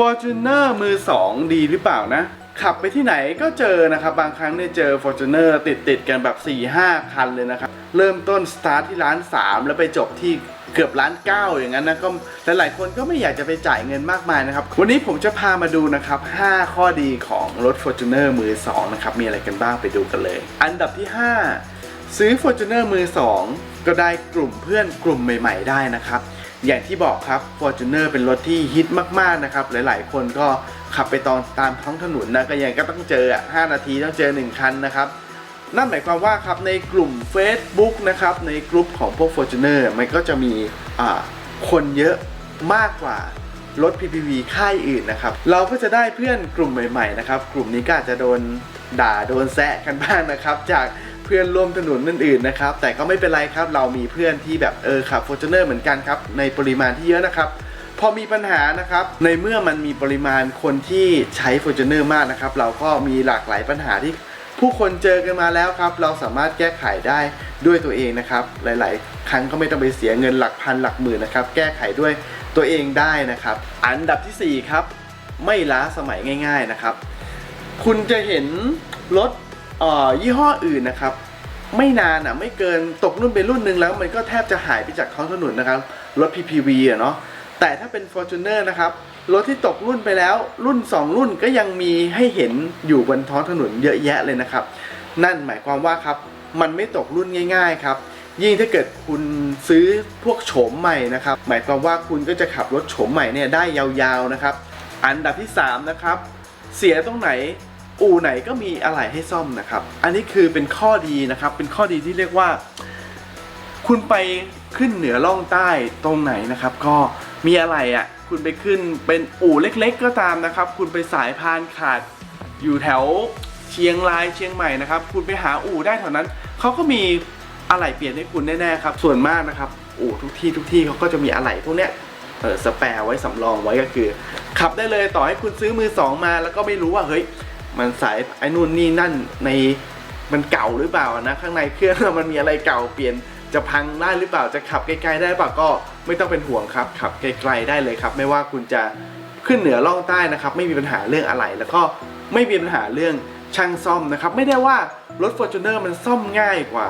Fortuner มือ 2 ดีหรือเปล่านะ ขับไปที่ไหนก็เจอนะครับ บางครั้งเนี่ยเจอ Fortuner ติดติดๆกันแบบ4-5 คันเลยนะครับ เริ่มต้นสตาร์ทที่ร้าน 3 แล้วไปจบที่เกือบล้าน9อย่างนั้นนะก็หลายๆคนก็ไม่อยากจะไปจ่ายเงินมากมายนะครับ วันนี้ผมจะพามาดูนะครับ 5 ข้อดีของรถ Fortuner มือ 2 นะครับ มีอะไรกันบ้างไปดูกันเลย อันดับที่ 5 ซื้อ Fortuner มือ 2 ก็ได้กลุ่มเพื่อนกลุ่มใหม่ ๆ ได้นะครับ อย่างที่บอกครับ Fortuner เป็นรถที่ฮิตมากๆนะครับ หลายๆ คนก็ขับไปตอนตามท้องถนนนะก็ยังก็ต้องเจอ5นาทีต้องเจอ 1 คันนะครับนั่นหมายความว่าครับในกลุ่ม Facebook นะครับในกลุ่มของพวก Fortuner มันก็จะมีคนเยอะมากกว่ารถ PPV ค่ายอื่นนะครับ เราก็จะได้เพื่อนกลุ่มใหม่ๆนะครับ กลุ่มนี้ก็อาจจะโดนด่าโดนแซะกันบ้างนะครับ จาก เพื่อนร่วมถนนอื่นๆนะครับ แต่ก็ไม่เป็นไรครับ เรามีเพื่อนที่แบบเออขับ Fortuner เหมือนกันครับ ในปริมาณที่เยอะนะครับ พอมีปัญหานะครับ ในเมื่อมันมีปริมาณคนที่ใช้ Fortuner มากนะครับ เราก็มีหลากหลายปัญหาที่ผู้คนเจอกันมาแล้วครับ เราสามารถแก้ไขได้ด้วยตัวเองนะครับ หลาย ๆ ครั้งก็ไม่ต้องไปเสียเงินหลักพันหลักหมื่นนะครับ แก้ไขด้วยตัวเองได้นะครับ อันดับทีสี่4 ครับ ไม่ล้าสมัยง่าย ๆนะครับ คุณจะเห็นรถยี่ห้ออื่นนะครับ ไม่นานอะไม่เกินตกรุ่นไปรุ่นหนึ่งแล้วมันก็แทบจะหายไปจากท้องถนนนะครับ รถ PPV อะเนาะแต่ถ้าเป็น Fortuner นะครับ รถที่ตกรุ่นไปแล้วรุ่น 2 รุ่นก็ยังมีให้เห็นอยู่บนท้องถนนเยอะแยะเลยนะครับ นั่นหมายความว่าครับมันไม่ตกรุ่นง่าย ๆครับ ยิ่งถ้าเกิดคุณซื้อพวกโฉมใหม่นะครับ หมายความว่าคุณก็จะขับรถโฉมใหม่เนี่ยได้ยาวๆนะครับ อันดับที่ 3 นะครับ เสียตรงไหน อู่ไหนก็มีอะไรให้ซ่อมนะครับ อันนี้คือเป็นข้อดีนะครับ เป็นข้อดีที่เรียกว่า คุณไปขึ้นเหนือล่องใต้ตรงไหนนะครับ ก็มีอะไรอะ่ะ คุณไปขึ้นเป็นอู่เล็กๆ ก็ตามนะครับ คุณไปสายพานขาดอยู่แถวเชียงรายเชียงใหม่นะครับ คุณไปหาอู่ได้แถวนั้นเขาก็มีอะไหล่เปลี่ยนให้คุณแน่ๆครับ ส่วนมากนะครับอู่ทุกที่ทุกที่เขาก็จะมีอะไหล่พวกเนี้ยเออสแปร์ไว้สำรองไว้ก็คือ ขับได้เลยต่อให้คุณซื้อมือสองมา แล้วก็ไม่รู้ว่าเฮ้ย มันสายไอ้นู่นนี่นั่นในมันเก่าหรือเปล่านะข้างในเครื่องมันมีอะไรเก่าเปลี่ยนจะพังได้หรือเปล่าจะขับไกลๆได้เปล่าก็ไม่ต้องเป็นห่วงครับขับไกลๆได้เลยครับ ไม่ว่าคุณจะขึ้นเหนือล่องใต้นะครับ ไม่มีปัญหาเรื่องอะไรแล้วก็ไม่มีปัญหาเรื่อง ช่างซ่อมนะครับ ไม่ได้ว่ารถ Fortuner มันซ่อมง่ายกว่า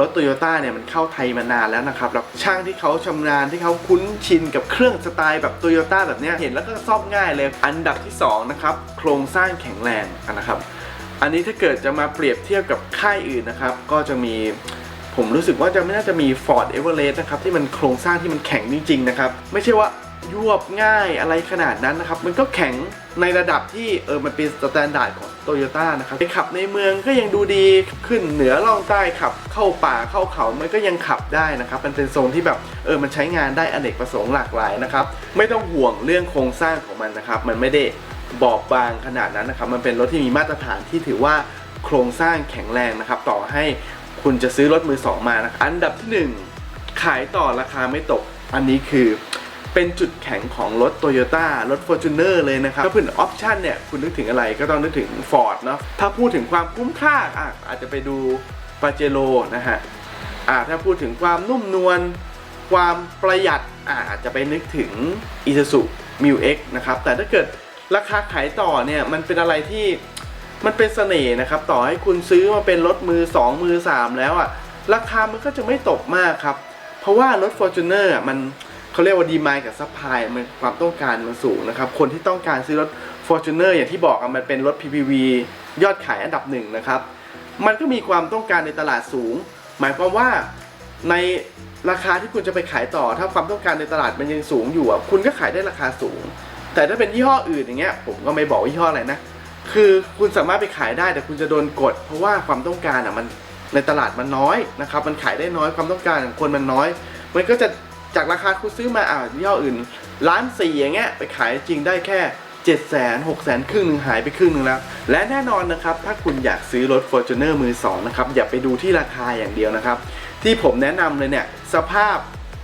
รถ Toyota เนี่ยมันเข้าไทยมานานแล้วนะครับแล้วช่างที่เขาชำนาญที่เขาคุ้นชินกับเครื่องสไตล์แบบ Toyota แบบเนี้ยเห็นแล้วก็ซ่อมง่ายเลย อันดับที่สองนะครับโครงสร้างแข็งแรงนะครับ อันนี้ถ้าเกิดจะมาเปรียบเทียบกับค่ายอื่นนะครับ ก็จะมีผมรู้สึกว่าจะไม่น่าจะมี Ford Everest นะครับที่มันโครงสร้างที่มันแข็งจริงๆนะครับไม่ใช่ว่า ยวบง่ายอะไรขนาดนั้นนะครับ มันก็แข็งในระดับที่เออมันเป็นสแตนดาร์ดของโตโยต้านะครับไปขับในเมืองก็ยังดูดีขึ้นเหนือล่องใต้ขับ เข้าป่าเข้าเขามันก็ยังขับได้นะครับ มันเป็นโซนที่แบบเออมันใช้งานได้อเนกประสงค์หลากหลายนะครับ ไม่ต้องห่วงเรื่องโครงสร้างของมันนะครับ มันไม่ได้บอบบางขนาดนั้นนะครับ มันเป็นรถที่มีมาตรฐานที่ถือว่าโครงสร้างแข็งแรงนะครับ ต่อให้คุณจะซื้อรถมือสองมานะอันดับที่หนึ่งขายต่อราคาไม่ตก อันนี้คือ เป็นจุดแข็งของรถ Toyota รถ Fortuner เลยนะครับ ถ้าพูดถึงออปชันเนี่ย คุณนึกถึงอะไรก็ต้องนึกถึง Ford เนาะถ้าพูดถึงความคุ้มค่าอะอาจจะไปดู p a j e r o นะฮะอ่าถ้าพูดถึงความนุ่มนวลความประหยัดอ่าจจะไปนึกถึง Isuzu Mu X นะครับ แต่ถ้าเกิดราคาขายต่อเนี่ย มันเป็นอะไรที่มันเป็นเสน่ห์นะครับ ต่อให้คุณซื้อมาเป็นรถมือ 2 มือ 3 แล้วอะราคามันก็จะไม่ตกมากครับ เพราะว่ารถ Fortuner อะมัน เขาเรียกว่าดีมายกับซัพพลายมันความต้องการมันสูงนะครับ คนที่ต้องการซื้อรถ Fortuner อย่างที่บอกอะมันเป็นรถ PPV ยอดขายอันดับหนึ่งนะครับ มันก็มีความต้องการในตลาดสูง หมายความว่าในราคาที่คุณจะไปขายต่อ ถ้าความต้องการในตลาดมันยังสูงอยู่คุณก็ขายได้ราคาสูง แต่ถ้าเป็นยี่ห้ออื่นอย่างเงี้ยผมก็ไม่บอกยี่ห้ออะไรนะคือคุณสามารถไปขายได้แต่คุณจะโดนกด เพราะว่าความต้องการอะมันในตลาดมันน้อยนะครับ มันขายได้น้อยความต้องการของคนมันน้อย มันก็จะ จากราคาคุณซื้อมาอ่ายี่ห้ออื่นล้านสี่อย่างเงี้ยไปขายจริงได้แค่7 0 0 0 0 0 6 0 0 0 0ครึ่งหนึ่งหายไปครึ่งหนึ่งแล้ว และแน่นอนนะครับ ถ้าคุณอยากซื้อรถ Fortuner มือสองนะครับ อย่าไปดูที่ราคาอย่างเดียวนะครับ ที่ผมแนะนำเลยเนี่ย สภาพ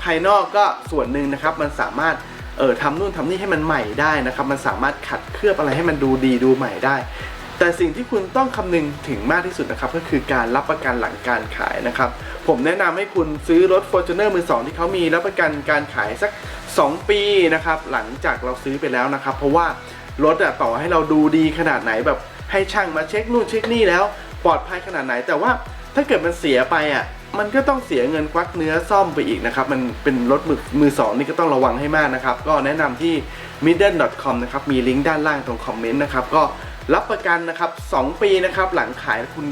ภายนอกก็ส่วนหนึ่งนะครับ มันสามารถเออทำนู่นทำนี่ให้มันใหม่ได้นะครับ มันสามารถขัดเคลือบอะไรให้มันดูดีดูใหม่ได้ แต่สิ่งที่คุณต้องคำนึงถึงมากที่สุดนะครับก็คือการรับประกันหลังการขายนะครับ ผมแนะนำให้คุณซื้อรถ Fortuner มือสองที่เขามีรับประกันการขายสัก 2 ปีนะครับหลังจากเราซื้อไปแล้วนะครับ เพราะว่ารถอะต่อให้เราดูดีขนาดไหนแบบให้ช่างมาเช็คนู่นเช็คนี่แล้วปลอดภัยขนาดไหน แต่ว่าถ้าเกิดมันเสียไปอะมันก็ต้องเสียเงินควักเนื้อซ่อมไปอีกนะครับ มันเป็นรถมือมือสองนี่ก็ต้องระวังให้มากนะครับ ก็แนะนำที่ middle.com นะครับ มีลิงก์ด้านล่างตรงคอมเมนต์นะครับ ก็ รับประกันนะครับ 2 ปีนะครับหลังขายคุณ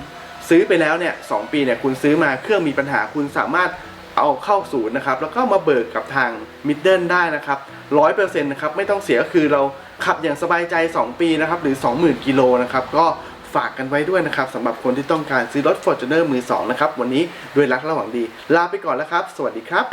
ซื้อไปแล้วเนี่ยสปีเนี่ยคุณซื้อมาเครื่องมีปัญหาคุณสามารถเอาเข้าศูนย์นะครับ แล้วก็มาเบิกกับทาง middle ได้นะครับ100%นะครับไม่ต้องเสียก็คือเราขับอย่างสบายใจ 2 ปีนะครับหรือ 20,000 กิโลนะครับก็ฝากกันไว้ด้วยนะครับสำหรับคนที่ต้องการซื้อรถ Fortuner มือ2นะครับวันนี้ด้วยรักระหว่างดี ลาไปก่อนแล้วครับ สวัสดีครับ